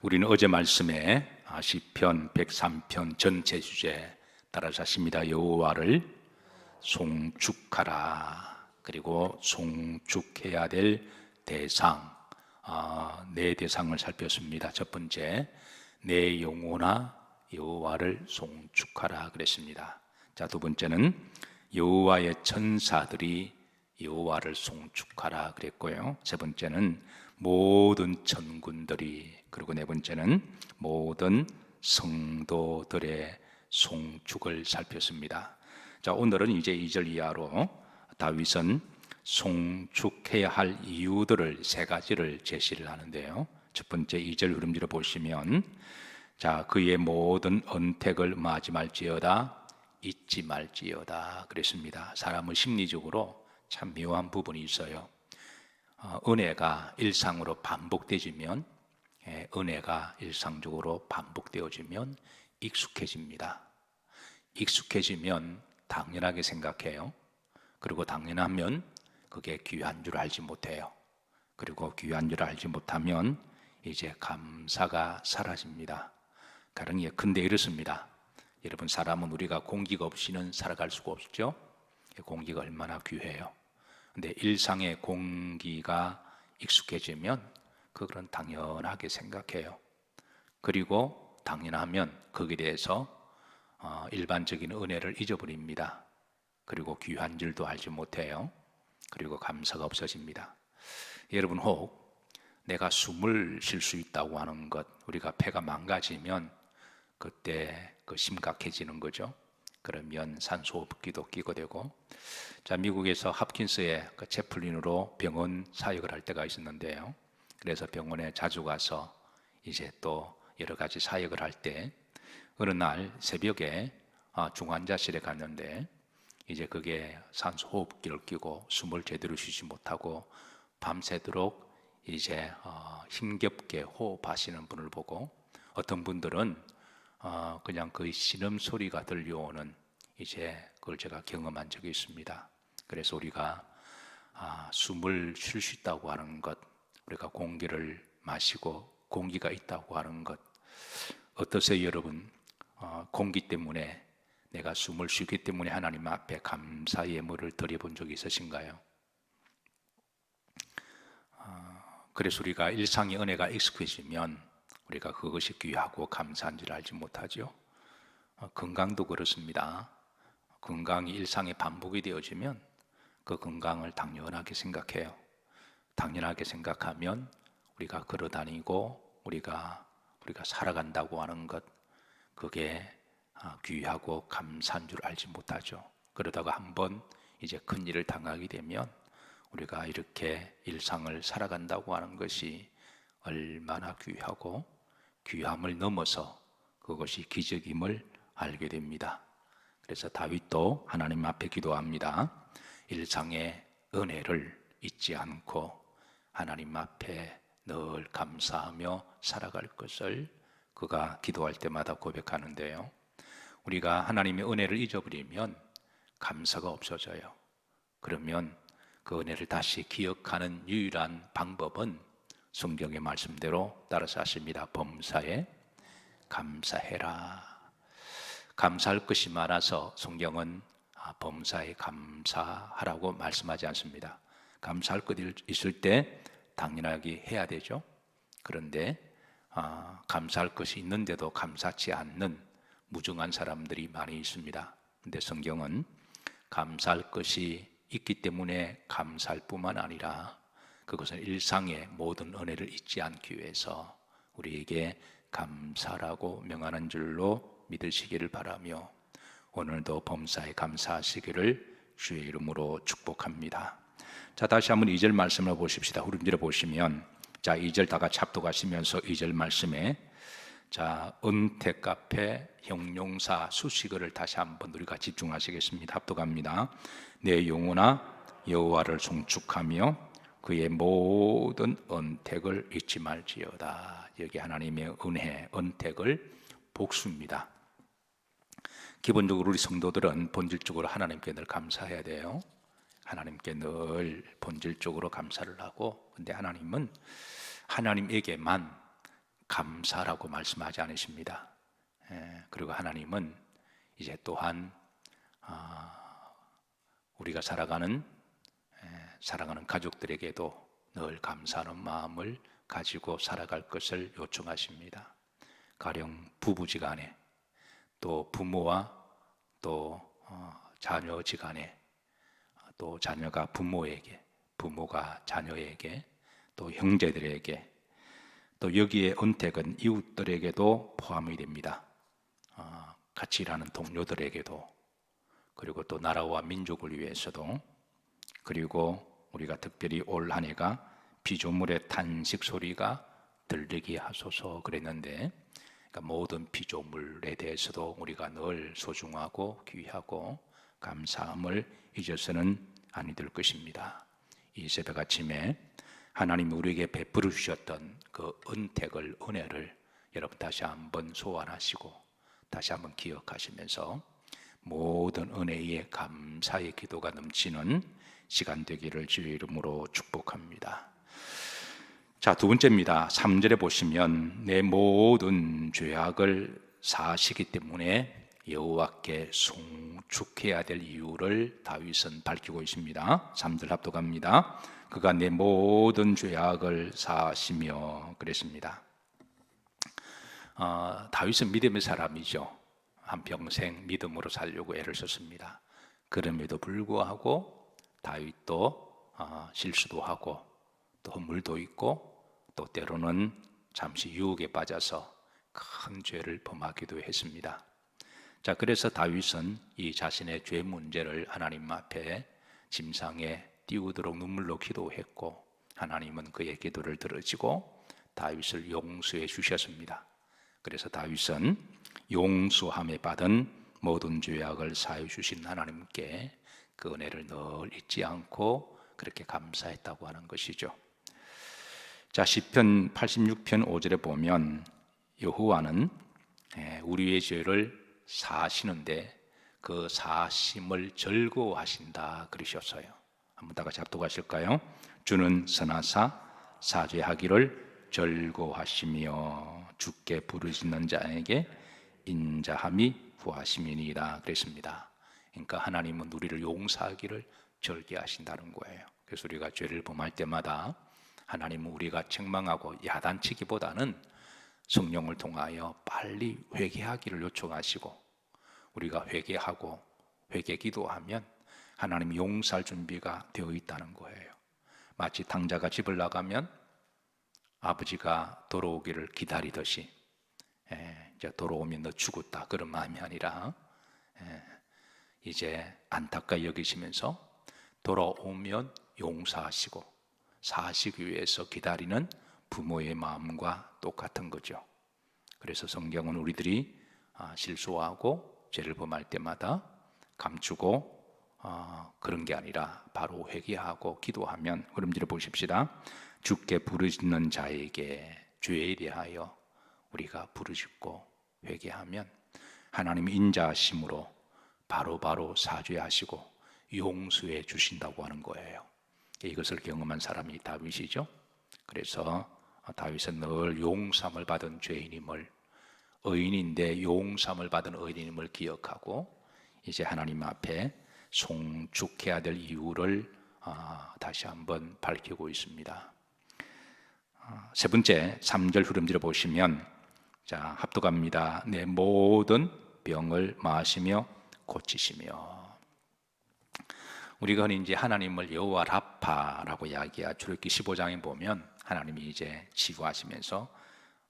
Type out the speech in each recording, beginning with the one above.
우리는 어제 말씀에 아, 시편 103편 전체 주제 따라서 하십니다. 여호와를 송축하라. 그리고 송축해야 될 대상 아, 네 대상을 살폈습니다. 첫 번째 내 영혼아 여호와를 송축하라 그랬습니다. 자, 두 번째는 여호와의 천사들이 여호와를 송축하라 그랬고요. 세 번째는 모든 천군들이 그리고 네 번째는 모든 성도들의 송축을 살폈습니다. 자, 오늘은 이제 2절 이하로 다윗은 송축해야 할 이유들을 세 가지를 제시를 하는데요. 첫 번째 2절 흐름지를 보시면 자, 그의 모든 언택을 마지 말지어다 잊지 말지어다 그랬습니다. 사람은 심리적으로 참 묘한 부분이 있어요. 어, 은혜가 일상으로 반복되지면 예, 은혜가 일상적으로 반복되어지면 익숙해집니다. 익숙해지면 당연하게 생각해요. 그리고 당연하면 그게 귀한 줄 알지 못해요. 그리고 귀한 줄 알지 못하면 이제 감사가 사라집니다. 가령 예컨대 이렇습니다. 여러분 사람은 우리가 공기가 없이는 살아갈 수가 없죠. 공기가 얼마나 귀해요. 근데 일상의 공기가 익숙해지면 그건 당연하게 생각해요. 그리고 당연하면 거기에 대해서 어, 일반적인 은혜를 잊어버립니다. 그리고 귀한 줄도 알지 못해요. 그리고 감사가 없어집니다. 여러분 혹 내가 숨을 쉴 수 있다고 하는 것, 우리가 폐가 망가지면 그때 그 심각해지는 거죠. 그러면 산소호흡기도 끼고 되고 자 미국에서 합킨스의 그 채플린으로 병원 사역을 할 때가 있었는데요. 그래서 병원에 자주 가서 이제 또 여러 가지 사역을 할 때 어느 날 새벽에 아, 중환자실에 갔는데 이제 그게 산소 호흡기를 끼고 숨을 제대로 쉬지 못하고 밤새도록 이제 어, 힘겹게 호흡하시는 분을 보고 어떤 분들은 어, 그냥 그 신음 소리가 들려오는 이제 그걸 제가 경험한 적이 있습니다. 그래서 우리가 아, 숨을 쉴 수 있다고 하는 것, 우리가 공기를 마시고 공기가 있다고 하는 것, 어떠세요, 여러분? 어, 공기 때문에 내가 숨을 쉬기 때문에 하나님 앞에 감사 예물을 드려본 적이 있으신가요? 어, 그래서 우리가 일상의 은혜가 익숙해지면 우리가 그것이 귀하고 감사한 줄 알지 못하죠. 어, 건강도 그렇습니다. 건강이 일상의 반복이 되어지면 그 건강을 당연하게 생각해요. 당연하게 생각하면 우리가 걸어 다니고 우리가 우리가 살아간다고 하는 것 그게 아, 귀하고 감사한 줄 알지 못하죠. 그러다가 한번 이제 큰 일을 당하게 되면 우리가 이렇게 일상을 살아간다고 하는 것이 얼마나 귀하고 귀함을 넘어서 그것이 기적임을 알게 됩니다. 그래서 다윗도 하나님 앞에 기도합니다. 일상의 은혜를 잊지 않고 하나님 앞에 늘 감사하며 살아갈 것을 그가 기도할 때마다 고백하는데요. 우리가 하나님의 은혜를 잊어버리면 감사가 없어져요. 그러면 그 은혜를 다시 기억하는 유일한 방법은 성경의 말씀대로 따라서 하십니다. 범사에 감사해라. 감사할 것이 많아서 성경은 아, 범사에 감사하라고 말씀하지 않습니다. 감사할 것 있을 때 당연하게 해야 되죠. 그런데 아, 감사할 것이 있는데도 감사치 않는 무정한 사람들이 많이 있습니다. 근데 성경은 감사할 것이 있기 때문에 감사할 뿐만 아니라 그것은 일상의 모든 은혜를 잊지 않기 위해서 우리에게 감사라고 명하는 줄로 믿으시기를 바라며 오늘도 범사에 감사하시기를 주의 이름으로 축복합니다. 자, 다시 한번 2절 말씀을 보십시다. 후름들어 보시면 자, 2절 다 같이 합독하시면서 2절 말씀에 자, 은택 카페 형용사 수식어를 다시 한번 우리가 집중하시겠습니다. 합독합니다. 내 영혼아 여호와를 송축하며 그의 모든 은택을 잊지 말지어다. 여기 하나님의 은혜, 은택을 복수입니다. 기본적으로 우리 성도들은 본질적으로 하나님께 늘 감사해야 돼요. 하나님께 늘 본질적으로 감사를 하고, 근데 하나님은 하나님에게만 감사라고 말씀하지 않으십니다. 예, 그리고 하나님은 이제 또한 아, 우리가 살아가는 예, 사랑하는 가족들에게도 늘 감사하는 마음을 가지고 살아갈 것을 요청하십니다. 가령 부부지간에 또 부모와 또 어, 자녀지간에 또 자녀가 부모에게 부모가 자녀에게 또 형제들에게 또 여기에 은택은 이웃들에게도 포함이 됩니다. 어, 같이 일하는 동료들에게도 그리고 또 나라와 민족을 위해서도 그리고 우리가 특별히 올 한 해가 피조물의 탄식 소리가 들리게 하소서 그랬는데 그러니까 모든 피조물에 대해서도 우리가 늘 소중하고 귀하고 감사함을 잊어서는 아니 될 것입니다. 이 새벽 아침에 하나님 우리에게 베풀어 주셨던 그 은택을 은혜를 여러분 다시 한번 소환하시고 다시 한번 기억하시면서 모든 은혜에 감사의 기도가 넘치는 시간 되기를 주의 이름으로 축복합니다. 자, 두 번째입니다. 3절에 보시면 내 모든 죄악을 사시기 때문에 여호와께 송축해야 될 이유를 다윗은 밝히고 있습니다. 3절 합독합니다. 그가 내 모든 죄악을 사시며 그랬습니다. 어, 다윗은 믿음의 사람이죠. 한 평생 믿음으로 살려고 애를 썼습니다. 그럼에도 불구하고 다윗도 어, 실수도 하고 또 허물도 있고 또 때로는 잠시 유혹에 빠져서 큰 죄를 범하기도 했습니다. 자, 그래서 다윗은 이 자신의 죄 문제를 하나님 앞에 짐상에 띄우도록 눈물로 기도했고 하나님은 그의 기도를 들으시고 다윗을 용서해 주셨습니다. 그래서 다윗은 용서함에 받은 모든 죄악을 사해 주신 하나님께 그 은혜를 늘 잊지 않고 그렇게 감사했다고 하는 것이죠. 자, 시편 86편 5절에 보면 여호와는 예, 우리의 죄를 사시는데 그 사심을 즐거워하신다 그러셨어요. 한번 다 같이 합독하실까요? 주는 선하사 사죄하기를 즐거워하시며 주께 부르짖는 자에게 인자함이 구하심이니이다 그랬습니다. 그러니까 하나님은 우리를 용서하기를 절개하신다는 거예요. 그래서 우리가 죄를 범할 때마다 하나님은 우리가 책망하고 야단치기보다는 성령을 통하여 빨리 회개하기를 요청하시고 우리가 회개하고 회개 기도하면 하나님 용서할 준비가 되어 있다는 거예요. 마치 당자가 집을 나가면 아버지가 돌아오기를 기다리듯이 예, 이제 돌아오면 너 죽었다 그런 마음이 아니라 예, 이제 안타까 여기시면서 돌아오면 용서하시고 사시기 위해서 기다리는 부모의 마음과 똑같은 거죠. 그래서 성경은 우리들이 아, 실수하고 죄를 범할 때마다 감추고 어, 그런 게 아니라 바로 회개하고 기도하면 그럼지를 보십시다. 주께 부르짖는 자에게 죄에 대하여 우리가 부르짖고 회개하면 하나님 인자하심으로 바로 바로 사죄하시고 용서해 주신다고 하는 거예요. 이것을 경험한 사람이 다윗이죠. 그래서 다윗은 늘 용삼을 받은 죄인임을 의인인데 용삼을 받은 의인임을 기억하고 이제 하나님 앞에 송축해야 될 이유를 아, 다시 한번 밝히고 있습니다. 아, 세 번째 3절 흐름들을 보시면 자 합독합니다. 내 모든 병을 마시며 고치시며 우리가 흔히 이제 하나님을 여호와 라파라고 이야기하 출애굽기 15장에 보면 하나님이 이제 치유하시면서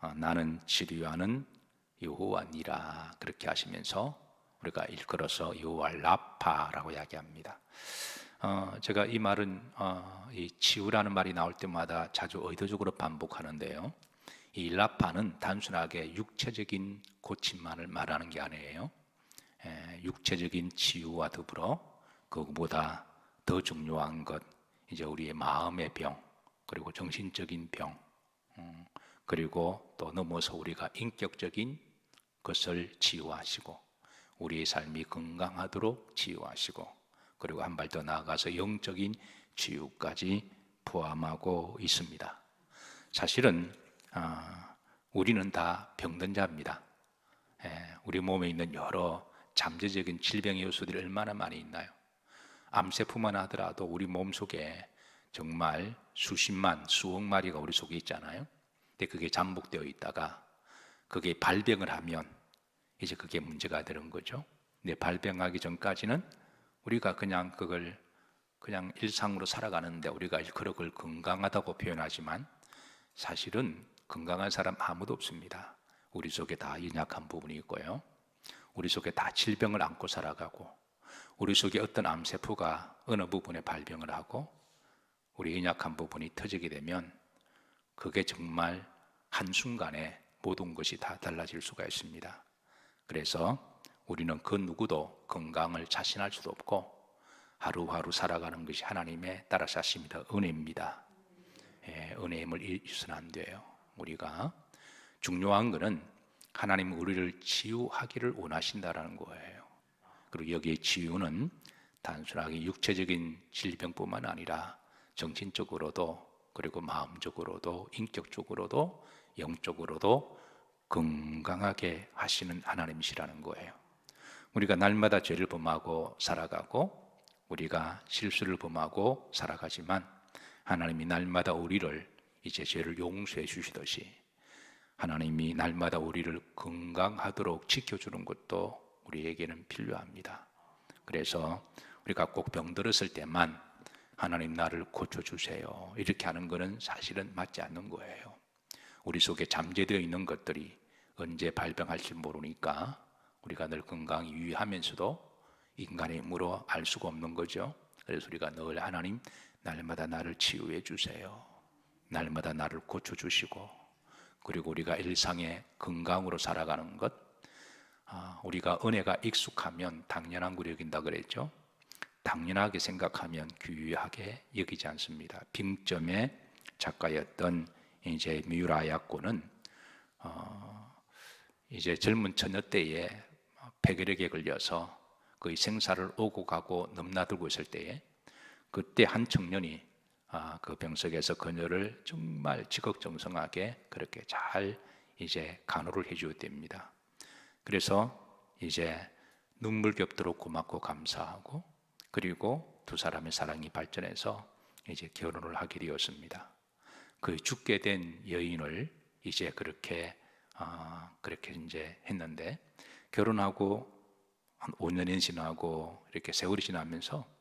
어, 나는 치료하는 여호와니라 그렇게 하시면서 우리가 일컬어서 여호와 라파라고 이야기합니다. 어, 제가 이 말은 어, 이 치유라는 말이 나올 때마다 자주 의도적으로 반복하는데요. 이 라파는 단순하게 육체적인 고침만을 말하는 게 아니에요. 에, 육체적인 치유와 더불어 그보다 더 중요한 것 이제 우리의 마음의 병 그리고 정신적인 병 음, 그리고 또 넘어서 우리가 인격적인 것을 치유하시고 우리의 삶이 건강하도록 치유하시고 그리고 한 발 더 나아가서 영적인 치유까지 포함하고 있습니다. 사실은 아, 우리는 다 병든 자입니다. 예, 우리 몸에 있는 여러 잠재적인 질병의 요소들이 얼마나 많이 있나요? 암세포만 하더라도 우리 몸 속에 정말 수십만, 수억 마리가 우리 속에 있잖아요. 근데 그게 잠복되어 있다가 그게 발병을 하면 이제 그게 문제가 되는 거죠. 근데 발병하기 전까지는 우리가 그냥 그걸 그냥 일상으로 살아가는데 우리가 그걸 건강하다고 표현하지만 사실은 건강한 사람 아무도 없습니다. 우리 속에 다 연약한 부분이 있고요. 우리 속에 다 질병을 안고 살아가고 우리 속에 어떤 암세포가 어느 부분에 발병을 하고 우리 연약한 부분이 터지게 되면 그게 정말 한순간에 모든 것이 다 달라질 수가 있습니다. 그래서 우리는 그 누구도 건강을 자신할 수도 없고 하루하루 살아가는 것이 하나님의 따라 사십니다. 은혜입니다. 예, 은혜임을 잊으면 안 돼요. 우리가 중요한 것은 하나님 우리를 치유하기를 원하신다라는 거예요. 그리고 여기에 치유는 단순하게 육체적인 질병뿐만 아니라 정신적으로도 그리고 마음적으로도 인격적으로도 영적으로도 건강하게 하시는 하나님이시라는 거예요. 우리가 날마다 죄를 범하고 살아가고 우리가 실수를 범하고 살아가지만 하나님이 날마다 우리를 이제 죄를 용서해 주시듯이 하나님이 날마다 우리를 건강하도록 지켜주는 것도 우리에게는 필요합니다. 그래서 우리가 꼭 병들었을 때만 하나님 나를 고쳐주세요. 이렇게 하는 것은 사실은 맞지 않는 거예요. 우리 속에 잠재되어 있는 것들이 언제 발병할지 모르니까 우리가 늘 건강히 유의하면서도 인간의 힘으로 알 수가 없는 거죠. 그래서 우리가 늘 하나님 날마다 나를 치유해 주세요. 날마다 나를 고쳐 주시고 그리고 우리가 일상의 건강으로 살아가는 것 아, 우리가 은혜가 익숙하면 당연한 구 여긴다 그랬죠. 당연하게 생각하면 귀하게 여기지 않습니다. 빙점의 작가였던 이제 미우라 야코는 어, 이제 젊은 처녀 때에 폐결핵에 걸려서 거의 생사를 오고 가고 넘나들고 있을 때에 그때 한 청년이 아, 그 병석에서 그녀를 정말 지극정성하게 그렇게 잘 이제 간호를 해주었답니다. 그래서 이제 눈물 겹도록 고맙고 감사하고 그리고 두 사람의 사랑이 발전해서 이제 결혼을 하게 되었습니다. 그 죽게 된 여인을 이제 그렇게 아, 그렇게 이제 했는데 결혼하고 한 5년이 지나고 이렇게 세월이 지나면서 어,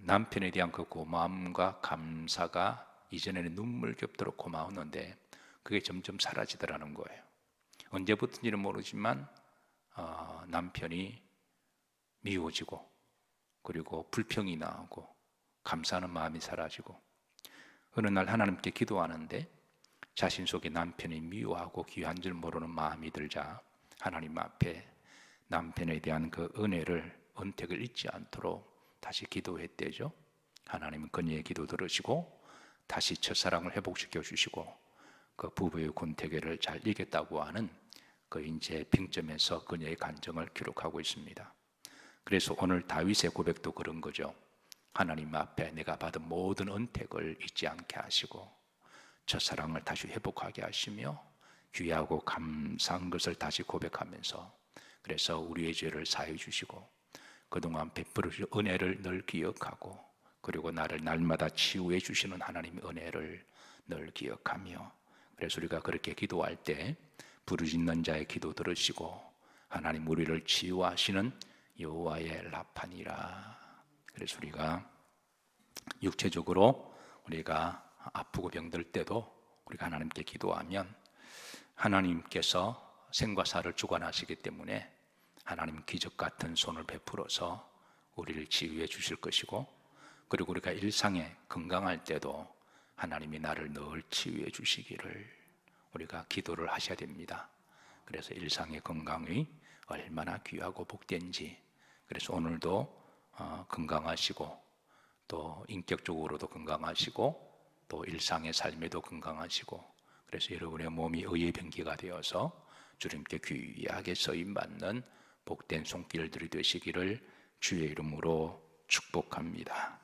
남편에 대한 그 고마움과 감사가 이전에는 눈물 겹도록 고마웠는데 그게 점점 사라지더라는 거예요. 언제부터인지는 모르지만 어, 남편이 미워지고 그리고 불평이 나오고 감사하는 마음이 사라지고 어느 날 하나님께 기도하는데 자신 속에 남편이 미워하고 귀한 줄 모르는 마음이 들자 하나님 앞에 남편에 대한 그 은혜를 은택을 잊지 않도록 다시 기도했대죠. 하나님은 그녀의 기도 들으시고 다시 첫사랑을 회복시켜 주시고 그 부부의 권태계를 잘 이겼다고 하는 그 이제 빙점에서 그녀의 간정을 기록하고 있습니다. 그래서 오늘 다윗의 고백도 그런 거죠. 하나님 앞에 내가 받은 모든 은택을 잊지 않게 하시고 첫사랑을 다시 회복하게 하시며 귀하고 감사한 것을 다시 고백하면서 그래서 우리의 죄를 사해 주시고 그동안 베풀어 주신 은혜를 늘 기억하고 그리고 나를 날마다 치유해 주시는 하나님의 은혜를 늘 기억하며 그래서 우리가 그렇게 기도할 때 부르짖는 자의 기도 들으시고 하나님 우리를 치유하시는 여호와의 라판이라. 그래서 우리가 육체적으로 우리가 아프고 병들 때도 우리가 하나님께 기도하면 하나님께서 생과 사를 주관하시기 때문에 하나님 기적 같은 손을 베풀어서 우리를 치유해 주실 것이고 그리고 우리가 일상에 건강할 때도 하나님이 나를 늘 치유해 주시기를 우리가 기도를 하셔야 됩니다. 그래서 일상의 건강이 얼마나 귀하고 복된지 그래서 오늘도 어, 건강하시고 또 인격적으로도 건강하시고 또 일상의 삶에도 건강하시고 그래서 여러분의 몸이 의의 병기가 되어서 주님께 귀하게 서임 받는 복된 손길들이 되시기를 주의 이름으로 축복합니다.